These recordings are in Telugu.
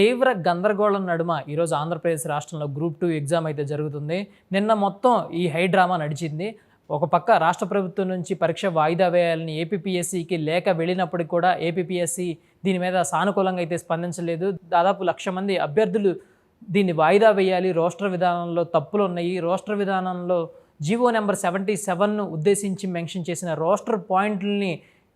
తీవ్ర గందరగోళం నడుమ ఈరోజు ఆంధ్రప్రదేశ్ రాష్ట్రంలో గ్రూప్ టూ ఎగ్జామ్ అయితే జరుగుతుంది. నిన్న మొత్తం ఈ హై డ్రామా నడిచింది. ఒక పక్క రాష్ట్ర ప్రభుత్వం నుంచి పరీక్ష వాయిదా వేయాలని ఏపీపీఎస్సీకి లేక వెళ్ళినప్పటికి కూడా ఏపీపీఎస్సీ దీని మీద సానుకూలంగా అయితే స్పందించలేదు. దాదాపు లక్ష మంది అభ్యర్థులు దీన్ని వాయిదా వేయాలి రోస్టర్ విధానంలో తప్పులు ఉన్నాయి. రోస్టర్ విధానంలో జీవో నెంబర్ సెవెంటీ సెవెన్ను ఉద్దేశించి మెన్షన్ చేసిన రోస్టర్ పాయింట్లని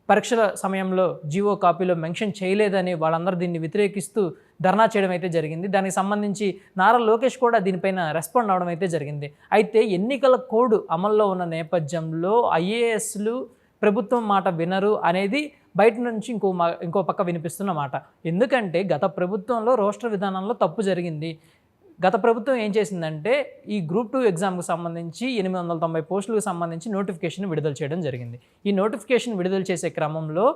పరీక్షల సమయంలో జీవో కాపీలో మెన్షన్ చేయలేదని వాళ్ళందరూ దీన్ని వ్యతిరేకిస్తూ ధర్నా చేయడం అయితే జరిగింది. దానికి సంబంధించి నారా లోకేష్ కూడా దీనిపైన రెస్పాండ్ అవడం అయితే జరిగింది. అయితే ఎన్నికల కోడ్ అమల్లో ఉన్న నేపథ్యంలో ఐఏఎస్లు ప్రభుత్వం మాట వినరు అనేది బయట నుంచి ఇంకో మా ఇంకో పక్క వినిపిస్తున్న మాట. ఎందుకంటే గత ప్రభుత్వంలో రోస్టర్ విధానంలో తప్పు జరిగింది. గత ప్రభుత్వం ఏం చేసిందంటే ఈ గ్రూప్ టూ ఎగ్జామ్కి సంబంధించి ఎనిమిది వందల తొంభై పోస్టులకు సంబంధించి నోటిఫికేషన్ విడుదల చేయడం జరిగింది. ఈ నోటిఫికేషన్ విడుదల చేసే క్రమంలో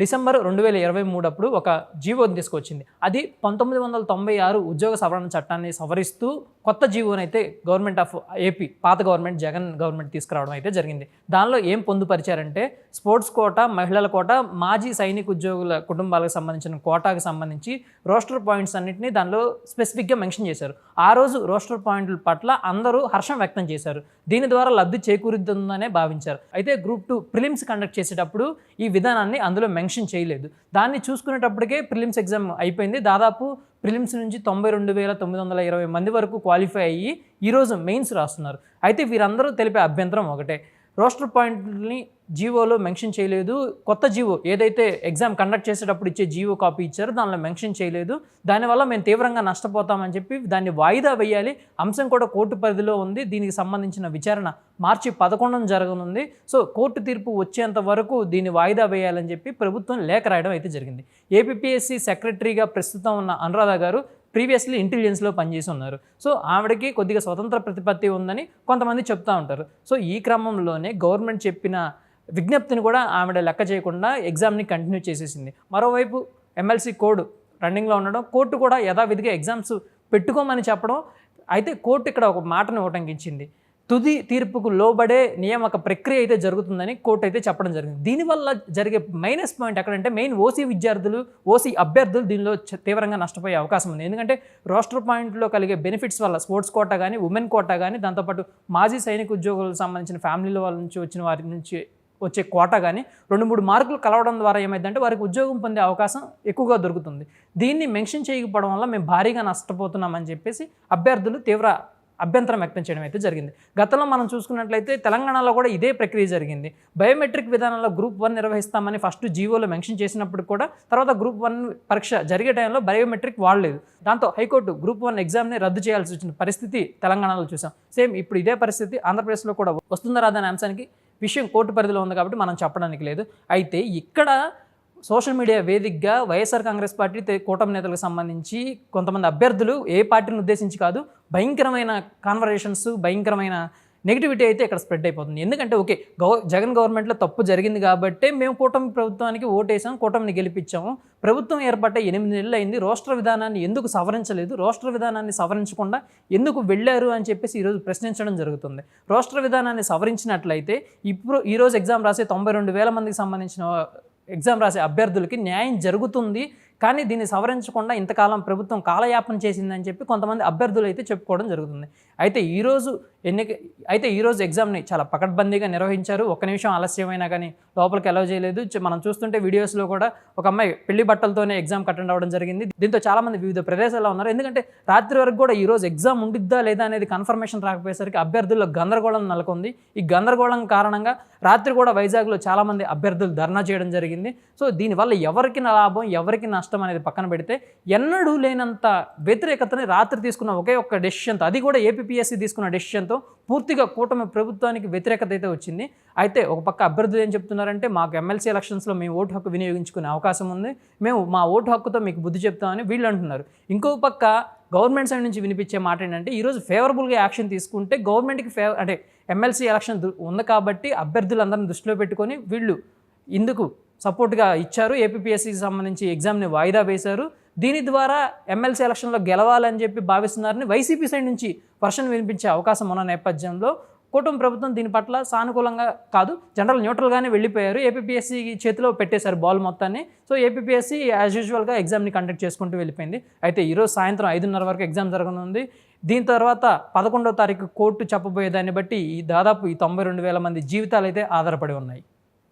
డిసెంబర్ రెండు వేల ఇరవై మూడు అప్పుడు ఒక జీవోని తీసుకొచ్చింది. అది పంతొమ్మిది వందల తొంభై ఆరు ఉద్యోగ సవరణ చట్టాన్ని సవరిస్తూ కొత్త జీవోని అయితే గవర్నమెంట్ ఆఫ్ ఏపీ పాత గవర్నమెంట్ జగన్ గవర్నమెంట్ తీసుకురావడం అయితే జరిగింది. దానిలో ఏం పొందుపరిచారంటే స్పోర్ట్స్ కోట మహిళల కోట మాజీ సైనిక ఉద్యోగుల కుటుంబాలకు సంబంధించిన కోటాకు సంబంధించి రోస్టర్ పాయింట్స్ అన్నింటినీ దానిలో స్పెసిఫిక్గా మెన్షన్ చేశారు. ఆ రోజు రోస్టర్ పాయింట్ల పట్ల అందరూ హర్షం వ్యక్తం చేశారు. దీని ద్వారా లబ్ధి చేకూరుతుందనే భావించారు. అయితే గ్రూప్ టూ ప్రిలిమ్స్ కండక్ట్ చేసేటప్పుడు ఈ విధానాన్ని అందులో మెన్షన్ చేయలేదు. దాన్ని చూసుకునేటప్పటికే ప్రిలిమ్స్ ఎగ్జామ్ అయిపోయింది. దాదాపు ప్రిలిమ్స్ నుంచి తొంభై రెండు వేల తొమ్మిది వందల ఇరవై మంది వరకు క్వాలిఫై అయ్యి ఈరోజు మెయిన్స్ రాస్తున్నారు. అయితే వీరందరూ తెలిపే అభ్యంతరం ఒకటే. రోస్టర్ పాయింట్ని జీవోలో మెన్షన్ చేయలేదు. కొత్త జీవో ఏదైతే ఎగ్జామ్ కండక్ట్ చేసేటప్పుడు ఇచ్చే జీవో కాపీ ఇచ్చారో దానిలో మెన్షన్ చేయలేదు. దానివల్ల మేము తీవ్రంగా నష్టపోతామని చెప్పి దాన్ని వాయిదా వేయాలి. అంశం కూడా కోర్టు పరిధిలో ఉంది. దీనికి సంబంధించిన విచారణ మార్చి పదకొండున జరగనుంది. సో కోర్టు తీర్పు వచ్చేంత వరకు దీన్ని వాయిదా వేయాలని చెప్పి ప్రభుత్వం లేఖ రాయడం అయితే జరిగింది. ఏపీఎస్సి సెక్రటరీగా ప్రస్తుతం ఉన్న అనురాధ గారు ప్రీవియస్లీ ఇంటెలిజెన్స్లో పనిచేసి ఉన్నారు. సో ఆవిడకి కొద్దిగా స్వతంత్ర ప్రతిపత్తి ఉందని కొంతమంది చెప్తా ఉంటారు. సో ఈ క్రమంలోనే గవర్నమెంట్ చెప్పిన విజ్ఞప్తిని కూడా ఆవిడ లెక్క చేయకుండా ఎగ్జామ్ని కంటిన్యూ చేసేసింది. మరోవైపు ఎమ్మెల్సీ కోడ్ రన్నింగ్లో ఉండడం కోర్టు కూడా యథావిధిగా ఎగ్జామ్స్ పెట్టుకోమని చెప్పడం అయితే కోర్టు ఇక్కడ ఒక మాటను ఉటంకించింది తుది తీర్పుకు లోబడే నియామక ప్రక్రియ అయితే జరుగుతుందని కోర్టు అయితే చెప్పడం జరిగింది. దీనివల్ల జరిగే మైనస్ పాయింట్ ఎక్కడంటే మెయిన్ ఓసీ విద్యార్థులు ఓసీ అభ్యర్థులు దీనిలో తీవ్రంగా నష్టపోయే అవకాశం ఉంది. ఎందుకంటే రోస్టర్ పాయింట్లో కలిగే బెనిఫిట్స్ వల్ల స్పోర్ట్స్ కోటా కానీ ఉమెన్ కోటా కానీ దాంతోపాటు మాజీ సైనిక ఉద్యోగులకు సంబంధించిన ఫ్యామిలీల వాళ్ళ నుంచి వచ్చిన వారి నుంచి వచ్చే కోట కానీ రెండు మూడు మార్కులు కలవడం ద్వారా ఏమైందంటే వారికి ఉద్యోగం పొందే అవకాశం ఎక్కువగా దొరుకుతుంది. దీన్ని మెన్షన్ చేయకపోవడం వల్ల మేము భారీగా నష్టపోతున్నామని చెప్పేసి అభ్యర్థులు తీవ్ర అభ్యంతరం వ్యక్తం చేయడం అయితే జరిగింది. గతంలో మనం చూసుకున్నట్లయితే తెలంగాణలో కూడా ఇదే ప్రక్రియ జరిగింది. బయోమెట్రిక్ విధానంలో గ్రూప్ వన్ నిర్వహిస్తామని ఫస్ట్ జీవోలో మెన్షన్ చేసినప్పుడు కూడా తర్వాత గ్రూప్ వన్ పరీక్ష జరిగే టైంలో బయోమెట్రిక్ వాడలేదు. దాంతో హైకోర్టు గ్రూప్ వన్ ఎగ్జామ్ని రద్దు చేయాల్సి వచ్చిన పరిస్థితి తెలంగాణలో చూసాం. సేమ్ ఇప్పుడు ఇదే పరిస్థితి ఆంధ్రప్రదేశ్లో కూడా వస్తుందా రాదా అనే అంశానికి విషయం కోర్టు పరిధిలో ఉంది కాబట్టి మనం చెప్పడానికి లేదు. అయితే ఇక్కడ సోషల్ మీడియా వేదికగా వైఎస్ఆర్ కాంగ్రెస్ పార్టీ కూటమి నేతలకు సంబంధించి కొంతమంది అభ్యర్థులు ఏ పార్టీని ఉద్దేశించి కాదు భయంకరమైన కాన్వర్జేషన్స్ భయంకరమైన నెగిటివిటీ అయితే ఇక్కడ స్ప్రెడ్ అయిపోతుంది. ఎందుకంటే ఓకే గవ జగన్ గవర్నమెంట్లో తప్పు జరిగింది కాబట్టి మేము కూటమి ప్రభుత్వానికి ఓటేసాం కూటమిని గెలిపించాము. ప్రభుత్వం ఏర్పడ్డ ఎనిమిది నెలలు అయింది రోస్టర్ విధానాన్ని ఎందుకు సవరించలేదు రోస్టర్ విధానాన్ని సవరించకుండా ఎందుకు వెళ్ళారు అని చెప్పేసి ఈరోజు ప్రశ్నించడం జరుగుతుంది. రోస్టర్ విధానాన్ని సవరించినట్లయితే ఇప్పుడు ఈరోజు ఎగ్జామ్ రాసే తొంభై రెండు వేల మందికి సంబంధించిన ఎగ్జామ్ రాసే అభ్యర్థులకి న్యాయం జరుగుతుంది. కానీ దీన్ని సవరించకుండా ఇంతకాలం ప్రభుత్వం కాలయాపన చేసిందని చెప్పి కొంతమంది అభ్యర్థులు అయితే చెప్పుకోవడం జరుగుతుంది. అయితే ఈరోజు ఎన్నిక అయితే ఈరోజు ఎగ్జామ్ని చాలా పకడ్బందీగా నిర్వహించారు. ఒక్క నిమిషం ఆలస్యమైనా కానీ లోపలికి అలౌ చేయలేదు. మనం చూస్తుంటే వీడియోస్లో కూడా ఒక అమ్మాయి పెళ్ళి బట్టలతోనే ఎగ్జామ్ అటెండ్ అవ్వడం జరిగింది. దీంతో చాలామంది వివిధ ప్రదేశాల్లో ఉన్నారు. ఎందుకంటే రాత్రి వరకు కూడా ఈరోజు ఎగ్జామ్ ఉండిద్దా లేదా అనేది కన్ఫర్మేషన్ రాకపోయేసరికి అభ్యర్థుల్లో గందరగోళం నెలకొంది. ఈ గందరగోళం కారణంగా రాత్రి కూడా వైజాగ్లో చాలామంది అభ్యర్థులు ధర్నా చేయడం జరిగింది. సో దీనివల్ల ఎవరికి లాభం ఎవరికి నష్టం అనేది పక్కన పెడితే ఎన్నడూ లేనంత వ్యతిరేకతని రాత్రి తీసుకున్న ఒకే ఒక్క డెసిషన్తో అది కూడా ఏపీఎస్సీ తీసుకున్న డెసిషన్తో పూర్తిగా కూటమి ప్రభుత్వానికి వ్యతిరేకత అయితే వచ్చింది. అయితే ఒక పక్క అభ్యర్థులు ఏం చెప్తున్నారంటే మాకు ఎమ్మెల్సీ ఎలక్షన్స్లో మేము ఓటు హక్కు వినియోగించుకునే అవకాశం ఉంది మేము మా ఓటు హక్కుతో మీకు బుద్ధి చెప్తామని వీళ్ళు అంటున్నారు. ఇంకో పక్క గవర్నమెంట్ సైడ్ నుంచి వినిపించే మాట ఏంటంటే ఈరోజు ఫేవరబుల్గా యాక్షన్ తీసుకుంటే గవర్నమెంట్కి ఫేవ అంటే ఎమ్మెల్సీ ఎలక్షన్ ఉంది కాబట్టి అభ్యర్థులందరిని దృష్టిలో పెట్టుకొని వీళ్ళు ఇందుకు సపోర్ట్గా ఇచ్చారు. ఏపీఎస్సికి సంబంధించి ఎగ్జామ్ని వాయిదా వేశారు. దీని ద్వారా ఎమ్మెల్సీ ఎలక్షన్లో గెలవాలని చెప్పి భావిస్తున్నారని వైసీపీ సైడ్ నుంచి వర్షన్ వినిపించే అవకాశం ఉన్న నేపథ్యంలో కూటమి ప్రభుత్వం దీని పట్ల సానుకూలంగా కాదు జనరల్ న్యూట్రల్గానే వెళ్ళిపోయారు. ఏపీఎస్సీ చేతిలో పెట్టేశారు బాల్ మొత్తాన్ని. సో ఏపీఎస్సీ యాజ్ యూజువల్గా ఎగ్జామ్ని కండక్ట్ చేసుకుంటూ వెళ్ళిపోయింది. అయితే ఈరోజు సాయంత్రం ఐదున్నర వరకు ఎగ్జామ్ జరగనుంది. దీని తర్వాత పదకొండవ తారీఖు కోర్టు చెప్పబోయే దాన్ని బట్టి ఈ దాదాపు ఈ తొంభై రెండు వేల మంది జీవితాలు అయితే ఆధారపడి ఉన్నాయి.